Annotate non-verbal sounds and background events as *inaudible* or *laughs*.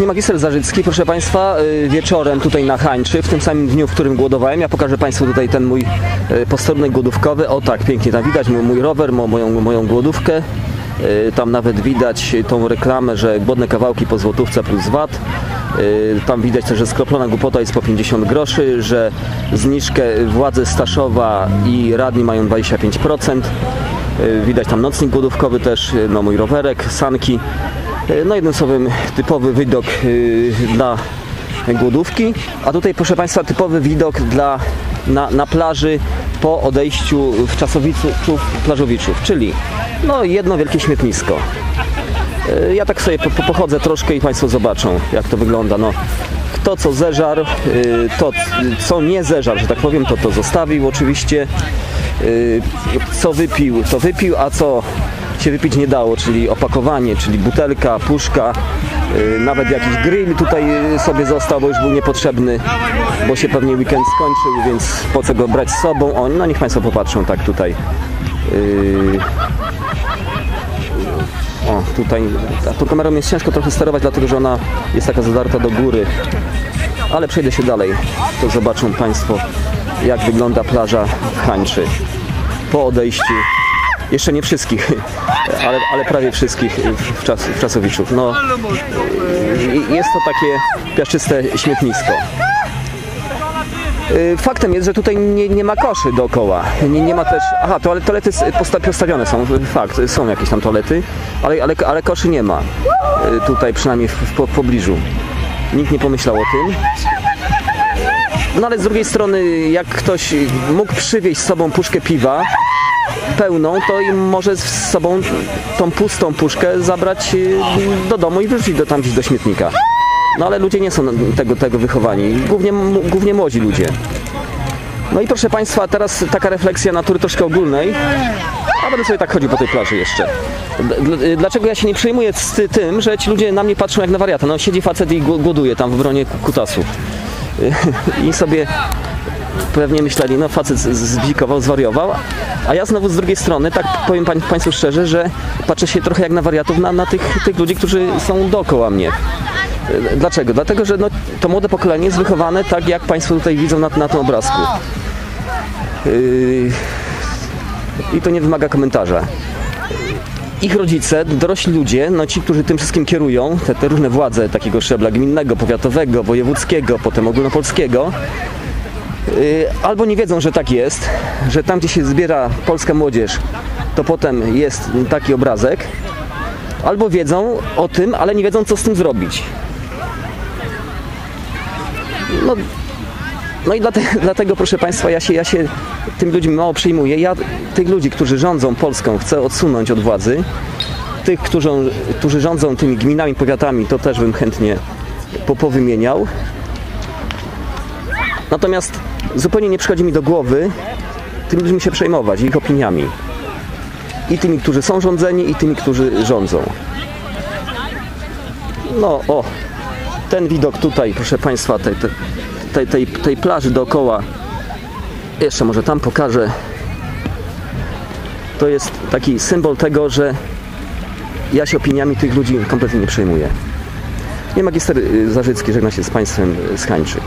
Nie magister Zarzycki, proszę Państwa, y, wieczorem tutaj na Hańczy, w tym samym dniu, w którym głodowałem. Ja pokażę Państwu tutaj ten mój y, posterunek głodówkowy. O tak, pięknie tam widać mój, mój rower, mo, moją, moją głodówkę. Y, Tam nawet widać tą reklamę, że głodne kawałki po złotówce plus VAT. Tam widać też, że skroplona głupota jest po 50 groszy, że zniżkę władze Staszowa i radni mają 25%. Y, Widać tam nocnik głodówkowy też, no mój rowerek, sanki. Y, No jednym słowem typowy widok y, dla głodówki. A tutaj proszę Państwa typowy widok dla, na, na plaży po odejściu w Czasowiczów, plażowiczów, czyli no jedno wielkie śmietnisko. Y, Ja tak sobie po, po- pochodzę troszkę i Państwo zobaczą, jak to wygląda. No, kto co zeżarł, y, to co nie zeżarł, że tak powiem, to to zostawił oczywiście. Y, Co wypił, to wypił, a co się wypić nie dało, czyli opakowanie, czyli butelka, puszka, y, nawet jakiś grill tutaj y, sobie został, bo już był niepotrzebny, bo się pewnie weekend skończył, więc po co go brać z sobą? O, no niech Państwo popatrzą tak tutaj. Y, o, tutaj a tą kamerą jest ciężko trochę sterować, dlatego że ona jest taka zadarta do góry. Ale przejdę się dalej, to zobaczą Państwo, jak wygląda plaża w Hańczy po odejściu. Jeszcze nie wszystkich, ale, ale prawie wszystkich w, czas, w Czasowiczów. No, jest to takie piaszczyste śmietnisko. Y, Faktem jest, że tutaj nie, nie ma koszy dookoła. Nie, nie ma też. Aha, toalety, toalety postawione są. Fakt, są jakieś tam toalety, ale, ale, ale koszy nie ma. Y, Tutaj przynajmniej w, w po- pobliżu. Nikt nie pomyślał o tym. No ale z drugiej strony, jak ktoś mógł przywieźć z sobą puszkę piwa pełną, to i może z sobą tą pustą puszkę zabrać y, do domu i wyrzucić do, tam gdzieś do śmietnika. No ale ludzie nie są tego, tego wychowani, głównie, głównie młodzi ludzie. No i proszę Państwa, teraz taka refleksja natury troszkę ogólnej. A będę sobie tak chodził po tej plaży jeszcze. Dl- Dlaczego ja się nie przejmuję z ty- tym, że ci ludzie na mnie patrzą jak na wariata? No siedzi facet i gł- głoduje tam w bronie kutasu. *laughs* I sobie pewnie myśleli, no facet z- zbzikował, zwariował, a ja znowu z drugiej strony, tak powiem pań, Państwu szczerze, że patrzę się trochę jak na wariatów na, na tych, tych ludzi, którzy są dookoła mnie. Dlaczego? Dlatego, że no, to młode pokolenie jest wychowane tak, jak Państwo tutaj widzą na, na tym obrazku. Yy, I to nie wymaga komentarza. Ich rodzice, dorośli ludzie, no ci, którzy tym wszystkim kierują, te, te różne władze takiego szczebla gminnego, powiatowego, wojewódzkiego, potem ogólnopolskiego, albo nie wiedzą, że tak jest, że tam, gdzie się zbiera polska młodzież, to potem jest taki obrazek, albo wiedzą o tym, ale nie wiedzą, co z tym zrobić. No, no i dlatego, *laughs* dlatego, proszę Państwa, ja się, ja się tym ludźmi mało przyjmuję. Ja tych ludzi, którzy rządzą Polską, chcę odsunąć od władzy. Tych, którzy, którzy rządzą tymi gminami, powiatami, to też bym chętnie po, powymieniał. Natomiast zupełnie nie przychodzi mi do głowy tymi ludźmi się przejmować, ich opiniami. I tymi, którzy są rządzeni, i tymi, którzy rządzą. No, o, ten widok tutaj, proszę Państwa, tej, tej, tej, tej, plaży dookoła, jeszcze może tam pokażę, to jest taki symbol tego, że ja się opiniami tych ludzi kompletnie nie przejmuję. Nie magister y, Zarzycki żegna się z Państwem y, z.